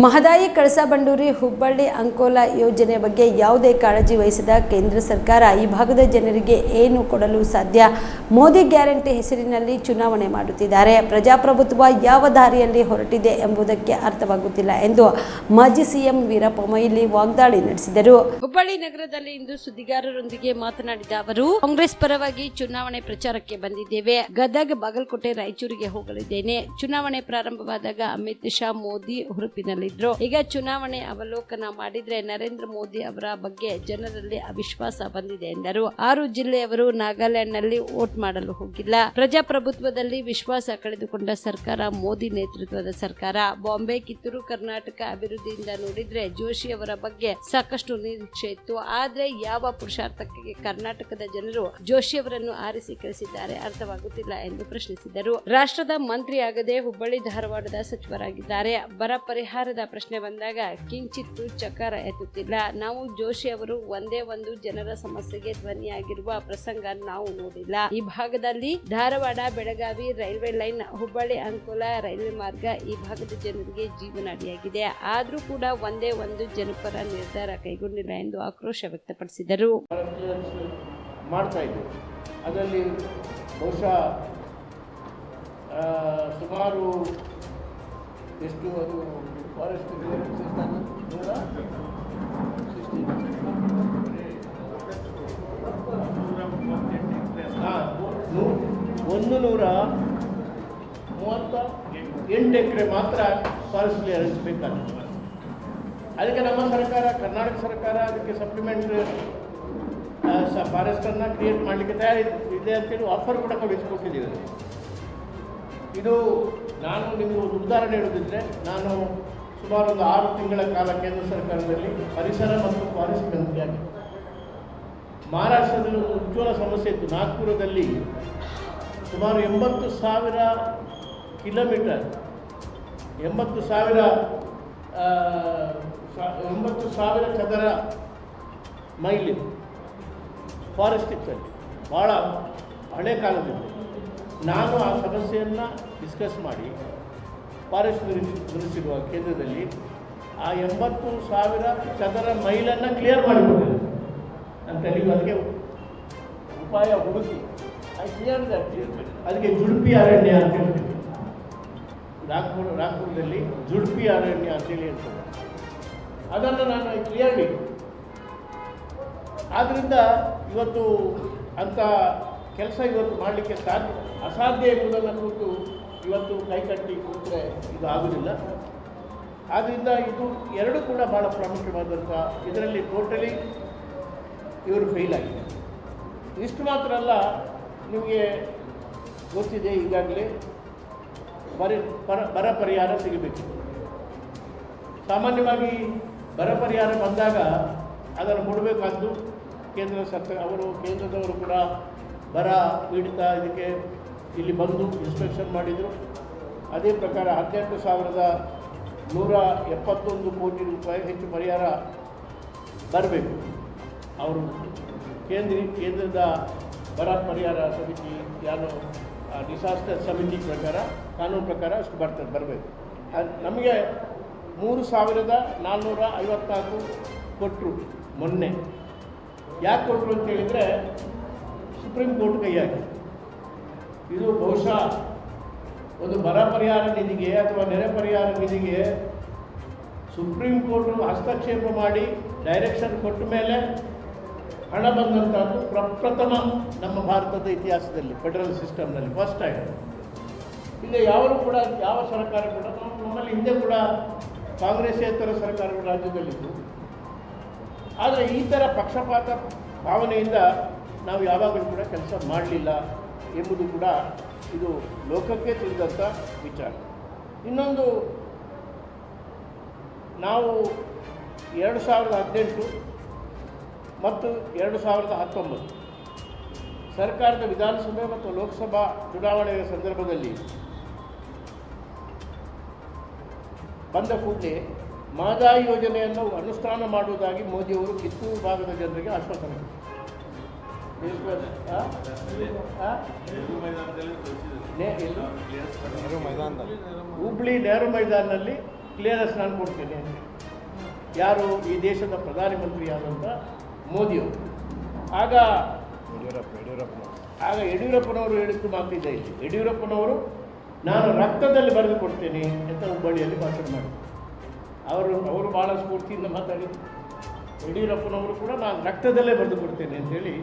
ಮಹದಾಯಿ ಕಳಸಾ ಬಂಡೂರಿ ಹುಬ್ಬಳ್ಳಿ ಅಂಕೋಲಾ ಯೋಜನೆ ಬಗ್ಗೆ ಯಾವುದೇ ಕಾಳಜಿ ವಹಿಸಿದ ಕೇಂದ್ರ ಸರ್ಕಾರ ಈ ಭಾಗದ ಜನರಿಗೆ ಏನು ಕೊಡಲು ಸಾಧ್ಯ? ಮೋದಿ ಗ್ಯಾರಂಟಿ ಹೆಸರಿನಲ್ಲಿ ಚುನಾವಣೆ ಮಾಡುತ್ತಿದ್ದಾರೆ. ಪ್ರಜಾಪ್ರಭುತ್ವ ಯಾವ ದಾರಿಯಲ್ಲಿ ಹೊರಟಿದೆ ಎಂಬುದಕ್ಕೆ ಅರ್ಥವಾಗುತ್ತಿಲ್ಲ ಎಂದು ಮಾಜಿ ಸಿಎಂ ವೀರಪ್ಪ ಮೊಯ್ಲಿ ವಾಗ್ದಾಳಿ ನಡೆಸಿದರು. ಹುಬ್ಬಳ್ಳಿ ನಗರದಲ್ಲಿ ಇಂದು ಸುದ್ದಿಗಾರರೊಂದಿಗೆ ಮಾತನಾಡಿದ ಅವರು, ಕಾಂಗ್ರೆಸ್ ಪರವಾಗಿ ಚುನಾವಣೆ ಪ್ರಚಾರಕ್ಕೆ ಬಂದಿದ್ದೇವೆ. ಗದಗ, ಬಾಗಲಕೋಟೆ, ರಾಯಚೂರಿಗೆ ಹೋಗಲಿದ್ದೇನೆ. ಚುನಾವಣೆ ಪ್ರಾರಂಭವಾದಾಗ ಅಮಿತ್ ಶಾ ಮೋದಿ ಹುರುಪಿನಲ್ಲಿದ್ರು ಈಗ ಚುನಾವಣೆ ಅವಲೋಕನ ಮಾಡಿದ್ರೆ ನರೇಂದ್ರ ಮೋದಿ ಅವರ ಬಗ್ಗೆ ಜನರಲ್ಲಿ ಅವಿಶ್ವಾಸ ಬಂದಿದೆ ಎಂದರು. ಆರು ಜಿಲ್ಲೆಯವರು ನಾಗಾಲ್ಯಾಂಡ್ನಲ್ಲಿ ವೋಟ್ ಮಾಡಲು ಹೋಗಿಲ್ಲ. ಪ್ರಜಾಪ್ರಭುತ್ವದಲ್ಲಿ ವಿಶ್ವಾಸ ಕಳೆದುಕೊಂಡ ಸರ್ಕಾರ ಮೋದಿ ನೇತೃತ್ವದ ಸರ್ಕಾರ. ಬಾಂಬೆ, ಕಿತ್ತೂರು, ಕರ್ನಾಟಕ ಅಭಿವೃದ್ಧಿಯಿಂದ ನೋಡಿದ್ರೆ ಜೋಶಿ ಅವರ ಬಗ್ಗೆ ಸಾಕಷ್ಟು ನಿರೀಕ್ಷೆ ಇತ್ತು. ಆದ್ರೆ ಯಾವ ಪುರುಷಾರ್ಥಕ್ಕೆ ಕರ್ನಾಟಕದ ಜನರು ಜೋಶಿ ಅವರನ್ನು ಆರಿಸಿ ಕಳಿಸಿದ್ದಾರೆ ಅರ್ಥವಾಗುತ್ತಿಲ್ಲ ಎಂದು ಪ್ರಶ್ನಿಸಿದರು. ರಾಷ್ಟ್ರದ ಮಂತ್ರಿ ಆಗದೆ ಹುಬ್ಬಳ್ಳಿ ಧಾರವಾಡದ ಸಚಿವರಾಗಿದ್ದಾರೆ. ಬರ ಪರಿಹಾರದ ಪ್ರಶ್ನೆ ಬಂದಾಗ, ಕಿಂಚಿತ್ತು ಚಕಾರ ಎತ್ತುತ್ತಿಲ್ಲ. ನಾವು ಜೋಶಿ ಅವರು ಒಂದೇ ಒಂದು ಜನರ ಸಮಸ್ಯೆಗೆ ಧ್ವನಿಯಾಗಿರುವ ಪ್ರಸಂಗ ನಾವು ನೋಡಿಲ್ಲ. ಈ ಭಾಗದಲ್ಲಿ Dharwad, Belagavi, railway line, Hubballi, Ankola, railway ಮಾರ್ಗ ಈ ಭಾಗದ ಜನರಿಗೆ ಜೀವನಾಡಿಯಾಗಿದೆ. ಆದರೂ ಕೂಡ ಒಂದೇ ಒಂದು ಜನಪರ ನಿರ್ಧಾರ ಕೈಗೊಂಡಿಲ್ಲ ಎಂದು ಆಕ್ರೋಶ ವ್ಯಕ್ತಪಡಿಸಿದರು. ಅದರಲ್ಲಿ ಬಹುಶಃ ಸುಮಾರು ಎಷ್ಟು ಅದು ಫಾರೆಸ್ಟ್ ನೂರ ಹಾಂ ಒಂದು ನೂರ ಮೂವತ್ತ ಎಂಟು ಎಕರೆ ಮಾತ್ರ ಫಾರೆಸ್ಟ್ ಕ್ಲಿಯರೆನ್ಸ್ ಬೇಕಾಗ್ತದೆ ಅದಕ್ಕೆ ನಮ್ಮ ಸರ್ಕಾರ ಕರ್ನಾಟಕ ಸರ್ಕಾರ ಅದಕ್ಕೆ ಸಪ್ಲಿಮೆಂಟ್ ಫಾರೆಸ್ಟನ್ನು ಕ್ರಿಯೇಟ್ ಮಾಡಲಿಕ್ಕೆ ತಯಾರಿ ಇದೆ ಅಂತೇಳಿ ಆಫರ್ ಕೂಡ ಕಳಿಸ್ಕೊಟ್ಟಿದ್ದೀವಿ ಇದು ನಾನು ನಿಮಗೆ ಒಂದು ಉದಾಹರಣೆ ಹೇಳೋದಿದ್ರೆ, ನಾನು ಸುಮಾರು ಒಂದು ಆರು ತಿಂಗಳ ಕಾಲ ಕೇಂದ್ರ ಸರ್ಕಾರದಲ್ಲಿ ಪರಿಸರ ಮತ್ತು ಫಾರೆಸ್ಟ್ ಮಂತ್ರಿಯಾಗಿದ್ದೆ ಮಹಾರಾಷ್ಟ್ರದಲ್ಲಿ ಒಂದು ಉಜ್ವಲ ಸಮಸ್ಯೆ ಇತ್ತು. ನಾಗ್ಪುರದಲ್ಲಿ ಸುಮಾರು ಎಂಬತ್ತು ಸಾವಿರ ಕಿಲೋಮೀಟರ್, ಎಂಬತ್ತು ಸಾವಿರ ಎಂಬತ್ತು ಸಾವಿರ ಚದರ ಮೈಲಿ ಫಾರೆಸ್ಟ್ ಇತ್ತು ಭಾಳ ಹಳೆ ಕಾಲದಲ್ಲಿ ನಾನು ಆ ಸಮಸ್ಯೆಯನ್ನು ಡಿಸ್ಕಸ್ ಮಾಡಿ ಫಾರೆಸ್ಟ್ ಮಿನಿಸಿರುವ ಕೇಂದ್ರದಲ್ಲಿ ಆ ಎಂಬತ್ತು ಸಾವಿರ ಚದರ ಮೈಲನ್ನು ಕ್ಲಿಯರ್ ಮಾಡಿಕೊಟ್ಟಿದ್ದೆ ಅಂತ ನೀವು ಅದಕ್ಕೆ ಉಪಾಯ ಹುಡುಕಿ. ಐ ಕ್ಲಿಯರ್ ಅದಕ್ಕೆ ಜುಡುಪಿ ಅರಣ್ಯ ಅಂತ ಹೇಳ್ತೀವಿ ರಾಗ್ಪುರ್ ರಾಗ್ಪುರದಲ್ಲಿ ಜುಡುಪಿ ಅರಣ್ಯ ಅಂತೇಳಿ ಹೇಳ್ತಾರೆ ಅದನ್ನು ನಾನು ಕ್ಲಿಯರ್ಲಿ ಆದ್ದರಿಂದ ಇವತ್ತು ಅಂಥ ಕೆಲಸ ಇವತ್ತು ಮಾಡಲಿಕ್ಕೆ ಸಾಧ್ಯ ಅಸಾಧ್ಯ ಎಂಬುದನ್ನು ಕುರಿತು ಇವತ್ತು ಕೈಕಟ್ಟಿ ಕೂತ್ರೆ ಇದು ಆಗುವುದಿಲ್ಲ ಆದ್ದರಿಂದ ಇದು ಎರಡೂ ಕೂಡ ಭಾಳ ಪ್ರಾಮುಖ್ಯವಾದಂಥ ಇದರಲ್ಲಿ ಟೋಟಲಿ ಇವರು ಫೇಲ್ ಆಗಿದೆ. ಇಷ್ಟು ಮಾತ್ರ ಅಲ್ಲ, ನಿಮಗೆ ಗೊತ್ತಿದೆ ಈಗಾಗಲೇ ಬರ ಬರ ಬರ ಪರಿಹಾರ ಸಿಗಬೇಕು. ಸಾಮಾನ್ಯವಾಗಿ ಬರ ಪರಿಹಾರ ಬಂದಾಗ ಅದನ್ನು ಕೊಡಬೇಕಾದ್ದು ಕೇಂದ್ರ ಸರ್ಕಾರ, ಅವರು ಕೇಂದ್ರದವರು ಕೂಡ ಬರ ಪೀಡಿತ, ಇದಕ್ಕೆ ಇಲ್ಲಿ ಬಂದು ಇನ್ಸ್ಪೆಕ್ಷನ್ ಮಾಡಿದರು. ಅದೇ ಪ್ರಕಾರ ಹದಿನೆಂಟು ಸಾವಿರದ ನೂರ ಎಪ್ಪತ್ತೊಂದು ಕೋಟಿ ರೂಪಾಯಿ ಹೆಚ್ಚು ಪರಿಹಾರ ಬರಬೇಕು. ಅವರು ಕೇಂದ್ರ, ಕೇಂದ್ರದ ಬರ ಪರಿಹಾರ ಸಮಿತಿ, ಯಾರು ಡಿಸಾಸ್ಟರ್ ಸಮಿತಿ ಪ್ರಕಾರ, ಕಾನೂನು ಪ್ರಕಾರ ಅಷ್ಟು ಬರ್ತದೆ, ಬರಬೇಕು. ನಮಗೆ ಮೂರು ಸಾವಿರದ ನಾನ್ನೂರ ಐವತ್ನಾಲ್ಕು ಕೊಟ್ಟರು ಮೊನ್ನೆ. ಯಾಕೆ ಕೊಟ್ಟರು ಅಂತ ಹೇಳಿದರೆ ಸುಪ್ರೀಂ ಕೋರ್ಟ್ ಕೈ ಹಾಕಿ ಇದು ಬಹುಶಃ ಒಂದು ಬರ ಪರಿಹಾರ ನಿಧಿಗೆ ಅಥವಾ ನೆರೆ ಪರಿಹಾರ ನಿಧಿಗೆ ಸುಪ್ರೀಂ ಕೋರ್ಟು ಹಸ್ತಕ್ಷೇಪ ಮಾಡಿ ಡೈರೆಕ್ಷನ್ ಕೊಟ್ಟ ಮೇಲೆ ಹಣ ಬಂದಂಥದ್ದು ಪ್ರಪ್ರಥಮ ನಮ್ಮ ಭಾರತದ ಇತಿಹಾಸದಲ್ಲಿ ಫೆಡರಲ್ ಸಿಸ್ಟಮ್ನಲ್ಲಿ ಫಸ್ಟ್ ಟೈಮ್. ಇಲ್ಲಿ ಯಾರು ಕೂಡ ಯಾವ ಸರ್ಕಾರ ಕೂಡ ನಮ್ಮ- ನಮ್ಮಲ್ಲಿ ಹಿಂದೆ ಕೂಡ ಕಾಂಗ್ರೆಸ್ಸೇತರ ಸರ್ಕಾರಗಳು ರಾಜ್ಯದಲ್ಲಿದ್ದು ಆದರೆ ಈ ಥರ ಪಕ್ಷಪಾತ ಭಾವನೆಯಿಂದ ನಾವು ಯಾವಾಗಲೂ ಕೂಡ ಕೆಲಸ ಮಾಡಲಿಲ್ಲ. ಎಂಬುದು ಕೂಡ ಇದು ಲೋಕಕ್ಕೆ ತಿಳಿದಂಥ ವಿಚಾರ. ಇನ್ನೊಂದು, ನಾವು ಎರಡು ಸಾವಿರದ ಹದಿನೆಂಟು ಮತ್ತು ಎರಡು ಸಾವಿರದ ಹತ್ತೊಂಬತ್ತು ಸರ್ಕಾರದ ವಿಧಾನಸಭೆ ಮತ್ತು ಲೋಕಸಭಾ ಚುನಾವಣೆಯ ಸಂದರ್ಭದಲ್ಲಿ ಬಂದ ಕೂಡಲೇ ಮಾದಾಯಿ ಯೋಜನೆಯನ್ನು ಅನುಷ್ಠಾನ ಮಾಡುವುದಾಗಿ ಮೋದಿಯವರು ಕಿತ್ತೂರು ಭಾಗದ ಜನರಿಗೆ ಆಶ್ವಾಸನೆ ಹುಬ್ಳಿ ನೆಹರು ಮೈದಾನದಲ್ಲಿ ಕ್ಲಿಯರೆನ್ಸ್ ನಾನು ಕೊಡ್ತೇನೆ. ಯಾರು ಈ ದೇಶದ ಪ್ರಧಾನಮಂತ್ರಿಯಾದಂಥ ಮೋದಿಯವರು ಆಗ ಆಗ ಯಡಿಯೂರಪ್ಪನವರು ಹೇಳಿದ್ದು ಮಾತಿದೆ ಇಲ್ಲಿ. ಯಡಿಯೂರಪ್ಪನವರು ನಾನು ರಕ್ತದಲ್ಲಿ ಬರೆದು ಕೊಡ್ತೇನೆ ಅಂತ ಹುಬ್ಬಳ್ಳಿಯಲ್ಲಿ ಭಾಷಣ ಮಾಡಿದ್ರು. ಅವರು ಅವರು ಭಾಳ ಸ್ಫೂರ್ತಿಯಿಂದ ಮಾತಾಡಿದ್ರು. ಯಡಿಯೂರಪ್ಪನವರು ಕೂಡ ನಾನು ರಕ್ತದಲ್ಲೇ ಬರೆದು ಕೊಡ್ತೇನೆ ಅಂತೇಳಿ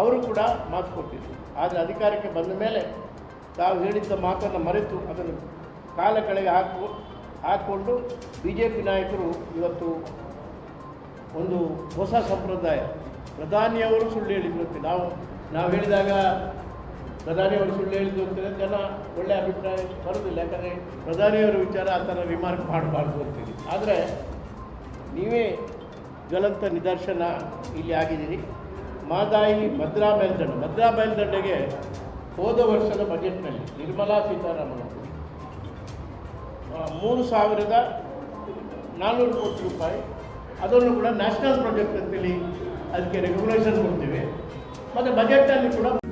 ಅವರು ಕೂಡ ಮಾತು ಕೊಟ್ಟಿದ್ರು. ಆದರೆ ಅಧಿಕಾರಕ್ಕೆ ಬಂದ ಮೇಲೆ ತಾವು ಹೇಳಿದ್ದ ಮಾತನ್ನು ಮರೆತು ಅದನ್ನು ಕಾಲ ಕಳೆಗೆ ಹಾಕು ಹಾಕ್ಕೊಂಡು ಬಿ ಜೆ ಪಿ ನಾಯಕರು ಇವತ್ತು ಒಂದು ಹೊಸ ಸಂಪ್ರದಾಯ. ಪ್ರಧಾನಿಯವರು ಸುಳ್ಳು ಹೇಳಿದ್ರಂತೆ ನಾವು ನಾವು ಹೇಳಿದಾಗ ಪ್ರಧಾನಿಯವರು ಸುಳ್ಳು ಹೇಳಿದ್ರು ಅಂತೇಳಿ ಜನ ಒಳ್ಳೆ ಅಭಿಪ್ರಾಯ ಬರೋದಿಲ್ಲ. ಯಾಕಂದರೆ ಪ್ರಧಾನಿಯವರ ವಿಚಾರ ಆ ಥರ ರಿಮಾರ್ಕ್ ಮಾಡಬಾರ್ದು ಅಂತೀವಿ. ಆದರೆ ನೀವೇ ಜ್ವಲಂತ ನಿದರ್ಶನ ಇಲ್ಲಿ ಆಗಿದ್ದೀರಿ. ಮಾದಾಯಿ ಭದ್ರಾ ಮೇಲ್ದಂಡೆ. ಭದ್ರಾ ಮೇಲ್ದಂಡೆಗೆ ಹೋದ ವರ್ಷದ ಬಜೆಟ್ನಲ್ಲಿ ನಿರ್ಮಲಾ ಸೀತಾರಾಮನ್ ಮೂರು ಸಾವಿರದ ನಾನ್ನೂರು ಕೋಟಿ ರೂಪಾಯಿ. ಅದನ್ನು ಕೂಡ ನ್ಯಾಷನಲ್ ಪ್ರಾಜೆಕ್ಟ್ ಅಂತೇಳಿ ಅದಕ್ಕೆ ರೆಗ್ಯುಲೇಷನ್ ಕೊಡ್ತೀವಿ. ಮತ್ತು ಬಜೆಟಲ್ಲಿ ಕೂಡ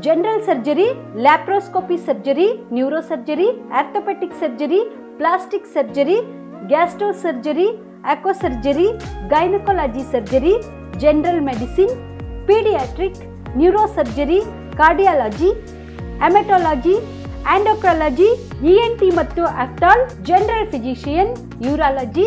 general surgery laparoscopy surgery neuro surgery orthopaedic surgery plastic surgery gastro surgery aqua surgery gynaecology surgery general medicine paediatric neuro surgery cardiology haematology endocrinology ENT ಮತ್ತು ಅಫ್ಟಾಲ್ ಜನರಲ್ ಫಿಸಿಷಿಯನ್ ಯೂರಾಲಜಿ